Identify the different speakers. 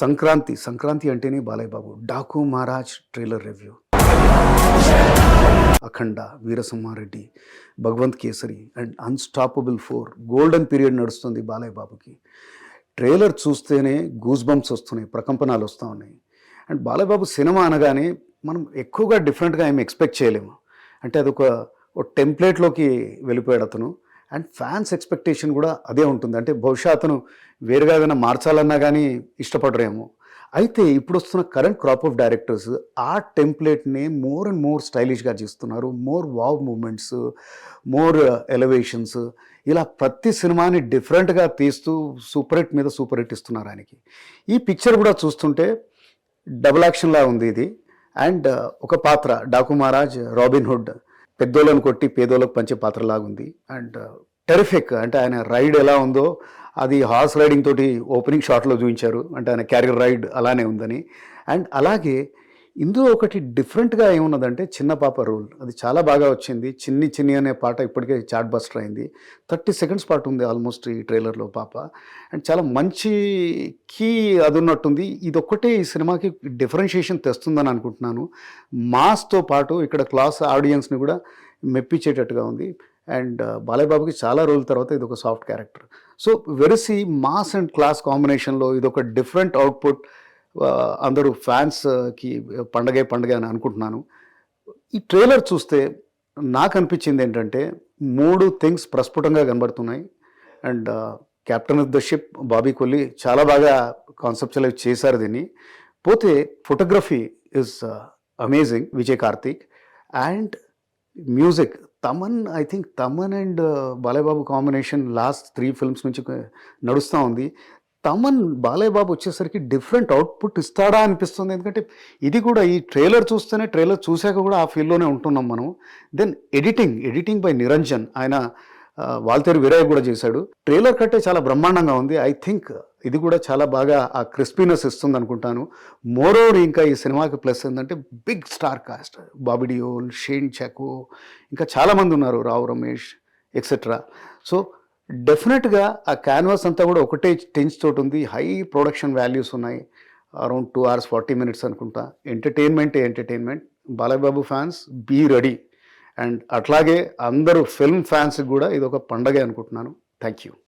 Speaker 1: సంక్రాంతి సంక్రాంతి అంటేనే Balayya Babu Daaku Maharaj trailer review. Akhanda Veera Simha Reddy Bhagavanth Kesari and unstoppable four golden period నడుస్తుంది బాలయ్య బాబుకి trailer చూస్తేనే goose bumps వస్తున్నాయి ప్రకంపనాలు వస్తూ ఉన్నాయి. అండ్ బాలయ్య బాబు సినిమా అనగానే మనం ఎక్కువగా డిఫరెంట్గా ఏమి ఎక్స్పెక్ట్ చేయలేము. అంటే అదొక ఒక టెంప్లెట్లోకి వెళ్ళిపోయాడు అతను. అండ్ ఫ్యాన్స్ ఎక్స్పెక్టేషన్ కూడా అదే ఉంటుంది. అంటే బహుశా అతను వేరుగా ఏదైనా మార్చాలన్నా కానీ ఇష్టపడరేమో. అయితే ఇప్పుడు వస్తున్న కరెంట్ క్రాప్ ఆఫ్ డైరెక్టర్స్ ఆ టెంప్లెట్ని మోర్ అండ్ మోర్ స్టైలిష్గా చేస్తున్నారు. More wow moments more elevations ఇలా ప్రతి సినిమాని డిఫరెంట్గా తీస్తూ సూపర్ హిట్ మీద సూపర్ హిట్ ఇస్తున్నారు ఆయనకి. ఈ పిక్చర్ కూడా చూస్తుంటే డబుల్ యాక్షన్లా ఉంది ఇది. అండ్ ఒక పాత్ర డాకు మహారాజ్ రాబిన్ హుడ్ పెద్దోళ్ళని కొట్టి పేదోళ్ళకు పంచే పాత్రలాగుంది. అండ్ uh, టెరిఫిక్ అంటే ఆయన రైడ్ ఎలా ఉందో అది హార్స్ రైడింగ్ తోటి ఓపెనింగ్ షాట్లో చూపించారు. అంటే ఆయన క్యారియర్ రైడ్ అలానే ఉందని. అండ్ అలాగే ఇందులో ఒకటి డిఫరెంట్గా ఏమున్నదంటే చిన్న పాప రూల్. అది చాలా బాగా వచ్చింది. చిన్ని చిన్ని అనే పాట ఇప్పటికే చాట్ బస్టర్ అయింది. థర్టీ సెకండ్స్ పాట ఉంది ఆల్మోస్ట్ ఈ ట్రైలర్లో పాప. అండ్ చాలా మంచి కీ అది ఉన్నట్టుంది ఇది ఒక్కటే ఈ సినిమాకి డిఫరెన్షియేషన్ తెస్తుందని అనుకుంటున్నాను. మాస్తో పాటు ఇక్కడ క్లాస్ ఆడియన్స్ని కూడా మెప్పించేటట్టుగా ఉంది. అండ్ బాలయ్యబాబుకి చాలా రోజుల తర్వాత ఇది ఒక సాఫ్ట్ క్యారెక్టర్. సో వెరసి మాస్ అండ్ క్లాస్ కాంబినేషన్లో ఇది ఒక డిఫరెంట్ అవుట్పుట్ అందరూ ఫ్యాన్స్కి పండగే పండగ అని అనుకుంటున్నాను. ఈ ట్రైలర్ చూస్తే నాకు అనిపించింది ఏంటంటే మూడు థింగ్స్ ప్రస్ఫుటంగా కనబడుతున్నాయి. And captain of the ship Bobby Kolli చాలా బాగా కాన్సెప్చువలైజ్ చేశారు దీన్ని. పోతే photography is amazing Vijay Karthik. And music Thaman I think Thaman and Balayya Babu combination last three films నుంచి నడుస్తూ ఉంది. తమన్ బాలయ్య బాబు వచ్చేసరికి డిఫరెంట్ అవుట్పుట్ ఇస్తాడా అనిపిస్తుంది. ఎందుకంటే ఇది కూడా ఈ ట్రైలర్ చూస్తేనే ట్రైలర్ చూశాక కూడా ఆ ఫీల్డ్లోనే ఉంటున్నాం మనం. Then editing editing by Niranjan ఆయన వాల్తేరు వీరయ్య కూడా చేశాడు. ట్రైలర్ కట్టే చాలా బ్రహ్మాండంగా ఉంది. ఐ థింక్ ఇది కూడా చాలా బాగా ఆ క్రిస్పీనెస్ ఇస్తుంది అనుకుంటాను. మోరోవర్ ఇంకా ఈ సినిమాకి ప్లస్ ఏంటంటే big star cast Bobby Deol Shine Chacko ఇంకా చాలామంది ఉన్నారు. రావు రమేష్ ఎక్సెట్రా సో డెఫినెట్గా ఆ క్యాన్వాస్ అంతా కూడా ఒకటే టెన్స్ తోటి ఉంది. హై ప్రొడక్షన్ వాల్యూస్ ఉన్నాయి. Around two hours forty minutes అనుకుంటా. Entertainment entertainment Balayya Babu fans be ready and అట్లాగే అందరూ ఫిల్మ్ ఫ్యాన్స్కి కూడా ఇది ఒక పండగే అనుకుంటున్నాను. Thank you